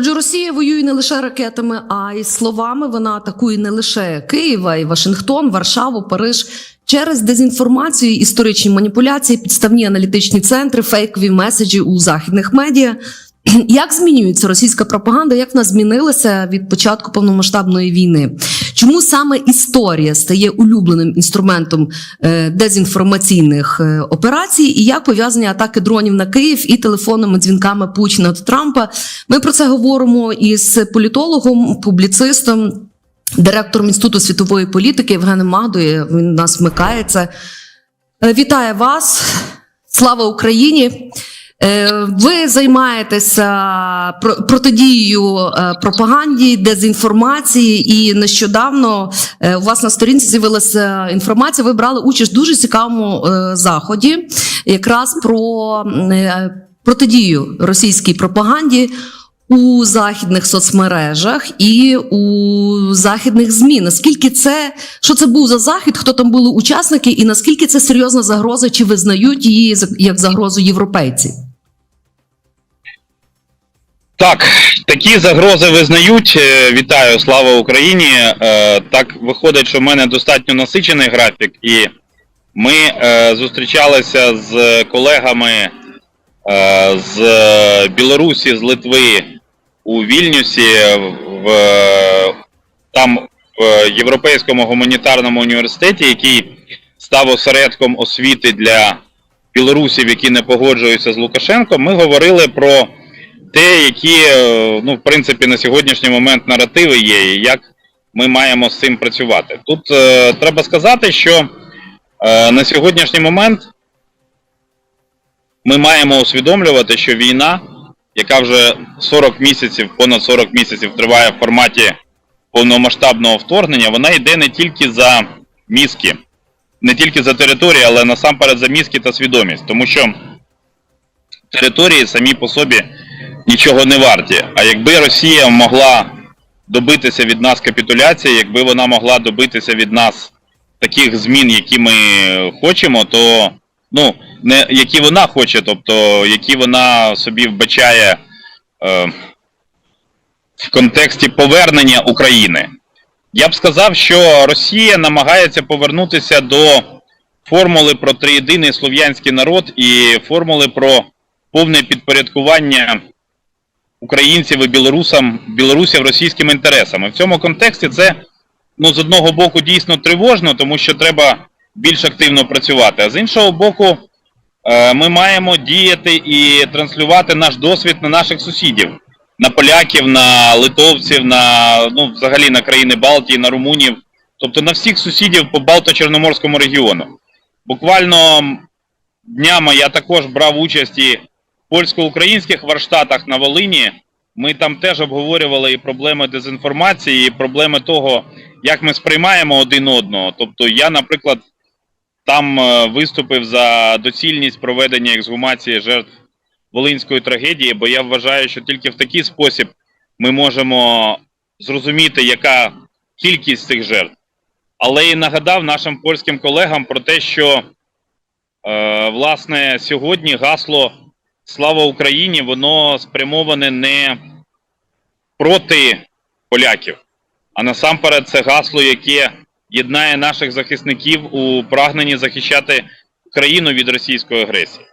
Отже, Росія воює не лише ракетами, а й словами. Вона атакує не лише Києва і Вашингтон, Варшаву, Париж через дезінформацію, історичні маніпуляції, підставні аналітичні центри, фейкові меседжі у західних медіа. Як змінюється російська пропаганда? Як вона змінилася від початку повномасштабної війни? Чому саме історія стає улюбленим інструментом е, дезінформаційних е, операцій? І як пов'язані атаки дронів на Київ і телефонними дзвінками Путіна та Трампа? Ми про це говоримо із політологом, публіцистом, директором інституту світової політики Євгеном Магдою. Він нас вмикається. Е, Вітаю вас! Слава Україні! Е, Ви займаєтеся про- протидією е, пропаганді, дезінформації, і нещодавно е, у вас на сторінці з'явилася інформація. Ви брали участь в дуже цікавому заході, якраз про протидію російській пропаганді. У західних соцмережах і у західних ЗМІ. Наскільки це що це був за захід? Хто там були учасники, і наскільки це серйозна загроза? Чи визнають її як загрозу європейці? Так, такі загрози визнають. Е, Вітаю, слава Україні. Е, Так виходить, що в мене достатньо насичений графік, і ми е, зустрічалися з колегами з Білорусі, з Литви у Вільнюсі в там в Європейському гуманітарному університеті, який став осередком освіти для білорусів, які не погоджуються з Лукашенком. Ми говорили про те, які, е, ну, в принципі, на сьогоднішній момент наративи є, і як ми маємо з цим працювати. Тут е, треба сказати, що е, на сьогоднішній момент ми маємо усвідомлювати, що війна, яка вже 40 місяців, понад 40 місяців триває в форматі повномасштабного вторгнення, вона йде не тільки за мізки, не тільки за територію, але насамперед за мізки та свідомість. Тому що території самі по собі нічого не варті. А якби Росія могла добитися від нас капітуляції, якби вона могла добитися від нас таких змін, які ми хочемо, то ну, не які вона хоче, тобто які вона собі вбачає е, в контексті повернення України. Я б сказав, що Росія намагається повернутися до формули про триєдиний слов'янський народ і формули про повне підпорядкування українців і білорусам, білорусів російським інтересам. І в цьому контексті це ну, з одного боку дійсно тривожно, тому що треба більш активно працювати. А з іншого боку, е, ми маємо діяти і транслювати наш досвід на наших сусідів, на поляків, на литовців, на ну, взагалі на країни Балтії, на румунів, тобто на всіх сусідів по Балто-Чорноморському регіону. Буквально днями я також брав участь і польсько-українських варштатах на Волині. Ми там теж обговорювали і проблеми дезінформації, і проблеми того, як ми сприймаємо один одного. Тобто я, наприклад, там е, виступив за доцільність проведення ексгумації жертв Волинської трагедії, бо я вважаю, що тільки в такий спосіб ми можемо зрозуміти, яка кількість цих жертв. Але і нагадав нашим польським колегам про те, що е, власне сьогодні гасло Слава Україні, воно спрямоване не проти поляків, а насамперед це гасло, яке єднає наших захисників у прагненні захищати країну від російської агресії.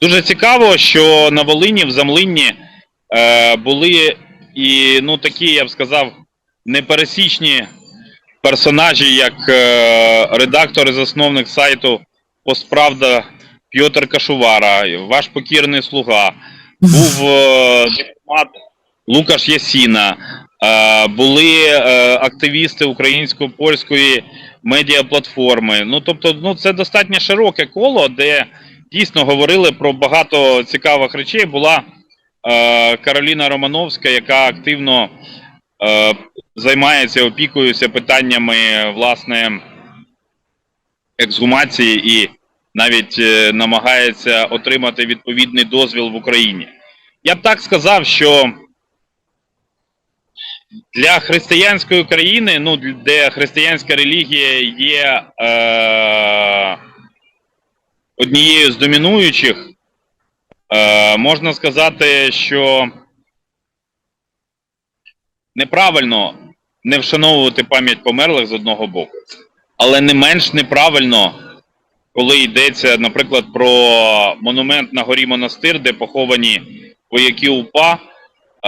Дуже цікаво, що на Волині в Замлинні е, були і ну такі, я б сказав, непересічні персонажі, як е, редактор і засновник сайту Постправда Пьотр Кашувара, ваш покірний слуга, був е, дипломат Лукаш Ясіна, е, були е, активісти українсько-польської медіаплатформи. Ну, тобто, ну, це достатньо широке коло, де дійсно говорили про багато цікавих речей. Була Кароліна Романовська, яка активно займається, опікується питаннями власне ексгумації і навіть е, намагається отримати відповідний дозвіл в Україні. Я б так сказав, що для християнської країни, ну де християнська релігія є е, однією з домінуючих, е, можна сказати, що неправильно не вшановувати пам'ять померлих з одного боку, але не менш неправильно, коли йдеться, наприклад, про монумент на горі Монастир, де поховані вояки УПА,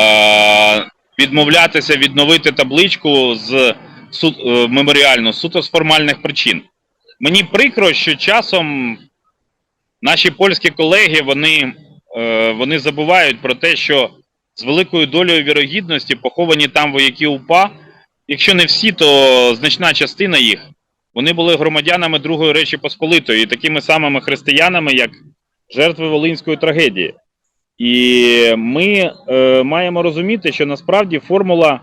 е, відмовлятися відновити табличку з су, е, меморіальну суто з формальних причин. Мені прикро, що часом наші польські колеги вони, е, вони забувають про те, що з великою долею вірогідності поховані там вояки УПА, якщо не всі, то значна частина їх, вони були громадянами Другої Речі Посполитої, такими самими християнами, як жертви Волинської трагедії. І ми е, маємо розуміти, що насправді формула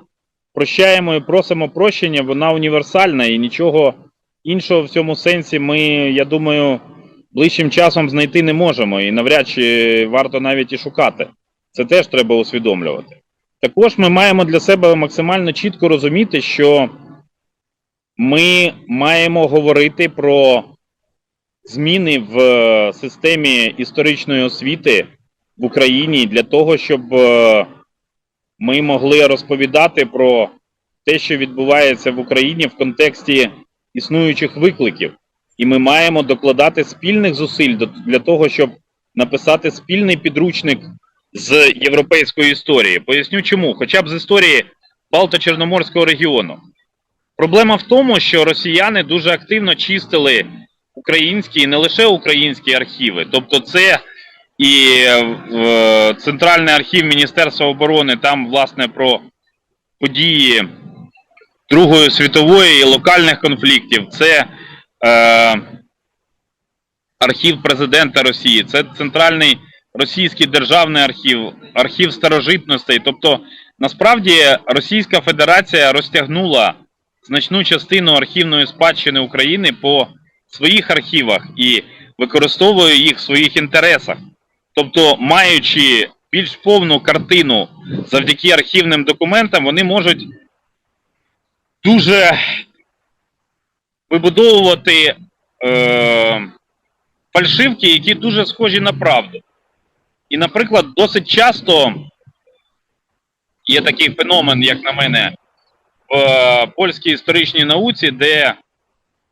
прощаємо і просимо прощення, вона універсальна і нічого іншого в цьому сенсі ми, я думаю, ближчим часом знайти не можемо і навряд чи варто навіть і шукати. Це теж треба усвідомлювати. Також ми маємо для себе максимально чітко розуміти, що ми маємо говорити про зміни в е, системі історичної освіти в Україні для того, щоб е, ми могли розповідати про те, що відбувається в Україні в контексті існуючих викликів. І ми маємо докладати спільних зусиль для того, щоб написати спільний підручник з європейської історії. Поясню чому, хоча б з історії Балто-Чорноморського регіону. Проблема в тому, що росіяни дуже активно чистили українські і не лише українські архіви. Тобто, це і е, Центральний архів Міністерства оборони, там, власне, про події Другої світової і локальних конфліктів. Це е, архів президента Росії, це Центральний Російський державний архів, архів старожитностей. Тобто, насправді Російська Федерація розтягнула значну частину архівної спадщини України по своїх архівах і використовує їх в своїх інтересах. Тобто, маючи більш повну картину завдяки архівним документам, вони можуть дуже вибудовувати е, фальшивки, які дуже схожі на правду. І, наприклад, досить часто є такий феномен, як на мене, в е, польській історичній науці, де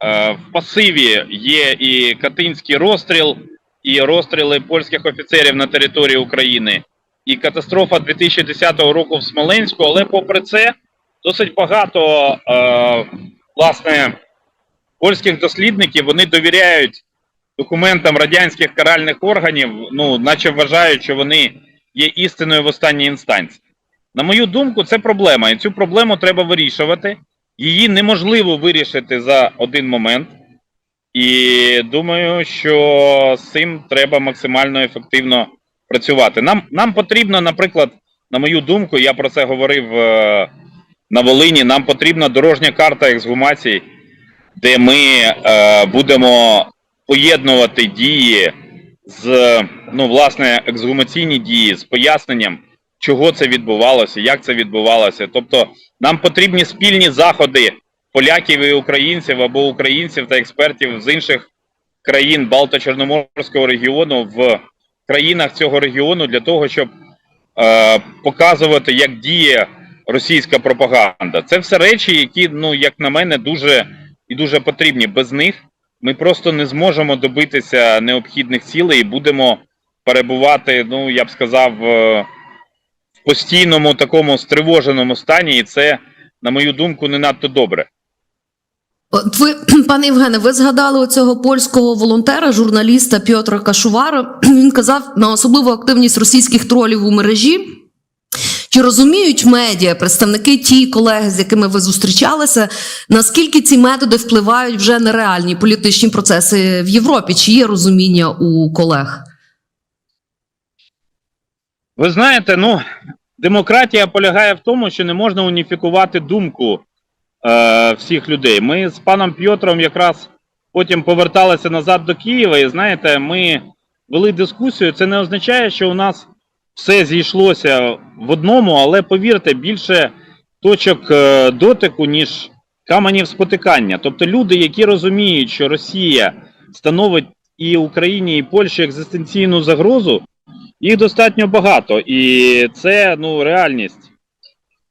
е, в пасиві є і Катинський розстріл, і розстріли польських офіцерів на території України, і катастрофа 2010 року в Смоленську, але попри це досить багато е, власне польських дослідників вони довіряють документам радянських каральних органів, ну, наче вважають, що вони є істиною в останній інстанції. На мою думку, це проблема, і цю проблему треба вирішувати. Її неможливо вирішити за один момент. І думаю, що з цим треба максимально ефективно працювати. Нам, нам потрібно, наприклад, на мою думку, я про це говорив е, на Волині, нам потрібна дорожня карта ексгумації, де ми е, будемо поєднувати дії з, ну, власне, ексгумаційні дії з поясненням, чого це відбувалося, як це відбувалося. Тобто, нам потрібні спільні заходи поляків і українців або українців та експертів з інших країн Балто-Чорноморського регіону в країнах цього регіону для того, щоб е, показувати, як діє російська пропаганда. Це все речі, які, ну, як на мене, дуже і дуже потрібні. Без них ми просто не зможемо добитися необхідних цілей і будемо перебувати, ну я б сказав, е, постійному такому стривоженому стані, і це, на мою думку, не надто добре. От ви, пане Євгене, ви згадали оцього польського волонтера, журналіста Пьотра Кашувара. Він казав на особливу активність російських тролів у мережі. Чи розуміють медіа, представники ті колеги, з якими ви зустрічалися, наскільки ці методи впливають вже на реальні політичні процеси в Європі? Чи є розуміння у колег? Ви знаєте, ну, демократія полягає в тому, що не можна уніфікувати думку е, всіх людей. Ми з паном Пьотром якраз потім поверталися назад до Києва, і знаєте, ми вели дискусію. Це не означає, що у нас все зійшлося в одному, але повірте, більше точок е, дотику, ніж каменів спотикання. Тобто люди, які розуміють, що Росія становить і Україні, і Польщі екзистенційну загрозу, їх достатньо багато, і це ну реальність.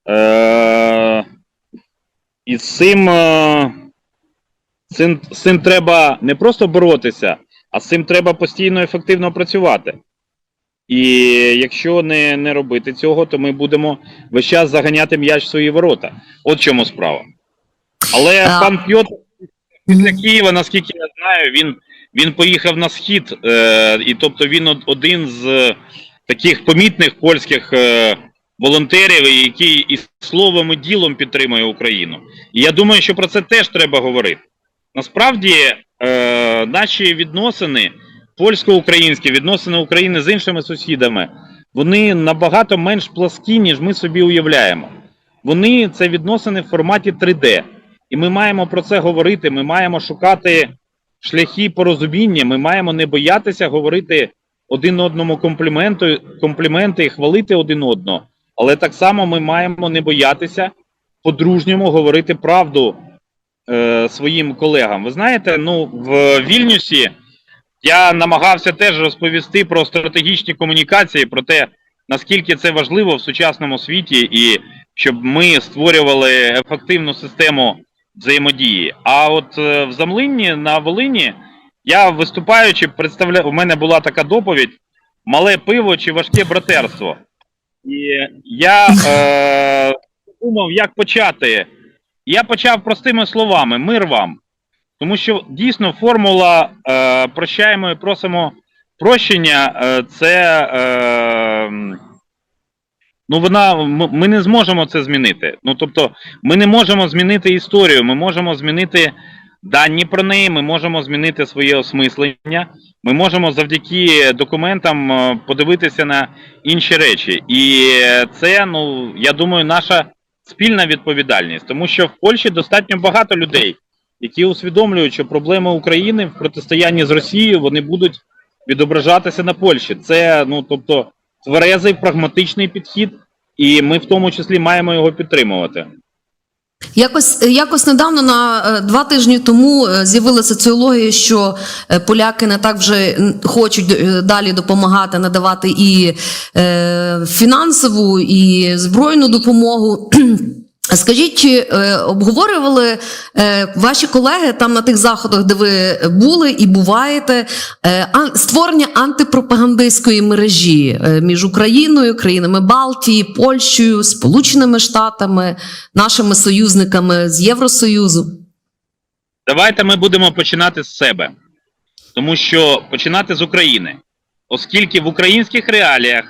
Е, і з цим, е, цим, з цим треба не просто боротися, а з цим треба постійно ефективно працювати. І якщо не, не робити цього, то ми будемо весь час заганяти м'яч в свої ворота. От чому справа. Але А- пан Пьотр після Києва, наскільки я знаю, він, він поїхав на схід, е, і тобто він один з е, таких помітних польських е, волонтерів, який і словом, і ділом підтримує Україну. І я думаю, що про це теж треба говорити. Насправді, е, наші відносини, польсько-українські відносини України з іншими сусідами, вони набагато менш пласкі, ніж ми собі уявляємо. Вони це відносини в форматі 3D. І ми маємо про це говорити. Ми маємо шукати шляхи порозуміння. Ми маємо не боятися говорити один одному компліменти, компліменти і хвалити один одного. Але так само ми маємо не боятися по-дружньому говорити правду е, своїм колегам. Ви знаєте, ну в Вільнюсі я намагався теж розповісти про стратегічні комунікації, про те, наскільки це важливо в сучасному світі, і щоб ми створювали ефективну систему взаємодії. А от е, в Замлинні на Волині я виступаючи, представляв, у мене була така доповідь: мале пиво чи важке братерство. І я е, думав, як почати. Я почав простими словами: мир вам. Тому що дійсно формула е, прощаємо і просимо прощення е, це. Е, ну, вона, ми не зможемо це змінити. Ну, тобто, ми не можемо змінити історію, ми можемо змінити дані про неї, ми можемо змінити своє осмислення, ми можемо завдяки документам е, подивитися на інші речі. І це, ну, я думаю, наша спільна відповідальність, тому що в Польщі достатньо багато людей, які усвідомлюють, що проблеми України в протистоянні з Росією вони будуть відображатися на Польщі. Це, ну, тобто, тверезий, прагматичний підхід, і ми в тому числі маємо його підтримувати. Якось якось недавно на е, два тижні тому з'явила з'явилася соціологія, що е, поляки не так вже хочуть е, далі допомагати, надавати і е, фінансову, і збройну допомогу. Скажіть, чи е, обговорювали е, ваші колеги там на тих заходах, де ви були і буваєте, е, ан- створення антипропагандистської мережі е, між Україною, країнами Балтії, Польщею, Сполученими Штатами, нашими союзниками з Євросоюзу? Давайте ми будемо починати з себе, тому що починати з України, оскільки в українських реаліях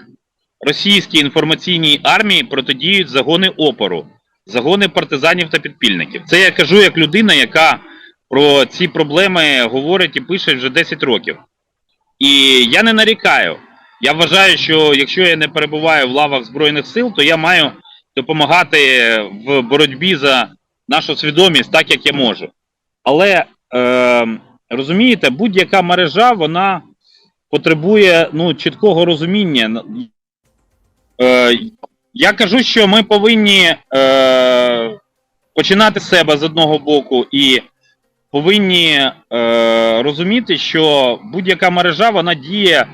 російській інформаційній армії протидіють загони опору, загони партизанів та підпільників. Це я кажу як людина, яка про ці проблеми говорить і пише вже 10 років. І я не нарікаю. Я вважаю, що якщо я не перебуваю в лавах Збройних сил, то я маю допомагати в боротьбі за нашу свідомість так, як я можу. Але е, розумієте, будь-яка мережа вона потребує ну, чіткого розуміння. Е, я кажу, що ми повинні е, починати з себе з одного боку і повинні е, розуміти, що будь-яка мережа вона діє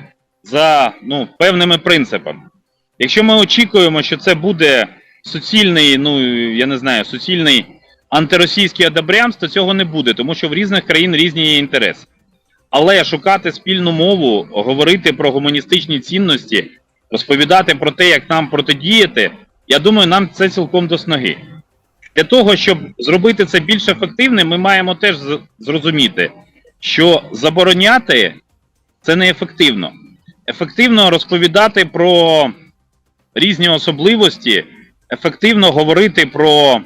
за ну, певними принципами. Якщо ми очікуємо, що це буде суцільний, ну я не знаю, суцільний антиросійський одобрямс, то цього не буде, тому що в різних країн різні є інтереси. Але шукати спільну мову, говорити про гуманістичні цінності, розповідати про те, як нам протидіяти, я думаю, нам це цілком до снаги. Для того, щоб зробити це більш ефективним, ми маємо теж зрозуміти, що забороняти це неефективно. Ефективно розповідати про різні особливості, ефективно говорити про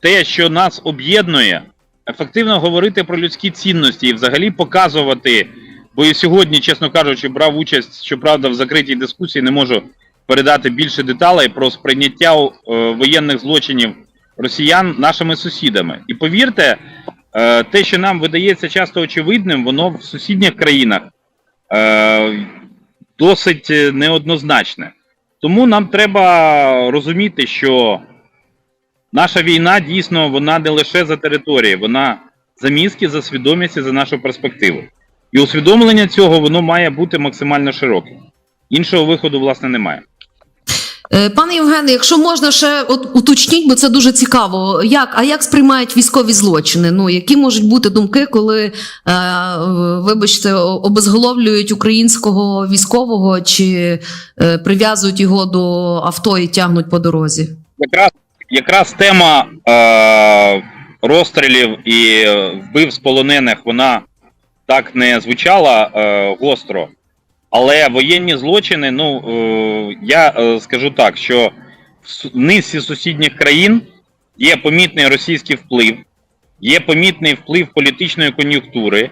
те, що нас об'єднує, ефективно говорити про людські цінності і взагалі показувати. Бо і сьогодні, чесно кажучи, брав участь, щоправда, в закритій дискусії, не можу передати більше деталей про сприйняття е, воєнних злочинів росіян нашими сусідами. І повірте, е, те, що нам видається часто очевидним, воно в сусідніх країнах е, досить е, неоднозначне. Тому нам треба розуміти, що наша війна дійсно вона не лише за території, вона за мізки, за свідомість і за нашу перспективу. І усвідомлення цього воно має бути максимально широким. Іншого виходу, власне, немає. Е, Пане Євгене, якщо можна ще от уточніть, бо це дуже цікаво. Як, а як сприймають військові злочини? Ну, які можуть бути думки, коли, е, вибачте, обезголовлюють українського військового чи е, прив'язують його до авто і тягнуть по дорозі? Якраз, якраз тема е, розстрілів і е, вбивств полонених, вона так не звучала е, гостро. Але воєнні злочини, ну е, я е, скажу так, що в низці сусідніх країн є помітний російський вплив, є помітний вплив політичної кон'юнктури,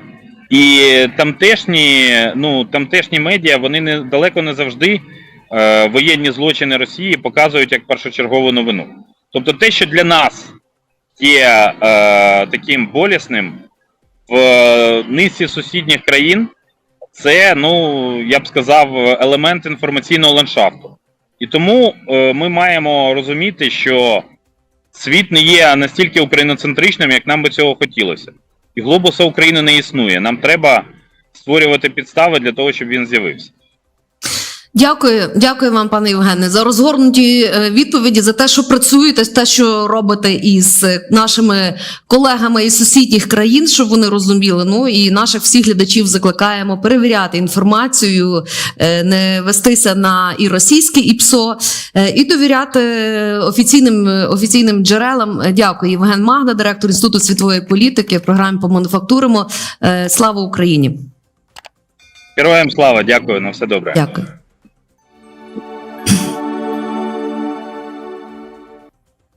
і тамтешні, ну, тамтешні медіа вони не далеко не завжди е, воєнні злочини Росії показують як першочергову новину. Тобто те, що для нас є е, таким болісним в е, низці сусідніх країн, це, ну, я б сказав, елемент інформаційного ландшафту. І тому е, ми маємо розуміти, що світ не є настільки україноцентричним, як нам би цього хотілося. І глобуса України не існує. Нам треба створювати підстави для того, щоб він з'явився. Дякую, дякую вам, пане Євгене, за розгорнуті е, відповіді, за те, що працюєте, те, що робите із е, нашими колегами із сусідніх країн, щоб вони розуміли. Ну і наших всіх глядачів закликаємо перевіряти інформацію, е, не вестися на і російське, і ПСО, е, і довіряти офіційним офіційним джерелам. Дякую, Євген Магда, директор інституту світової політики, в програмі по мануфактуримо. Слава Україні! Героям слава, дякую, на все добре. Дякую.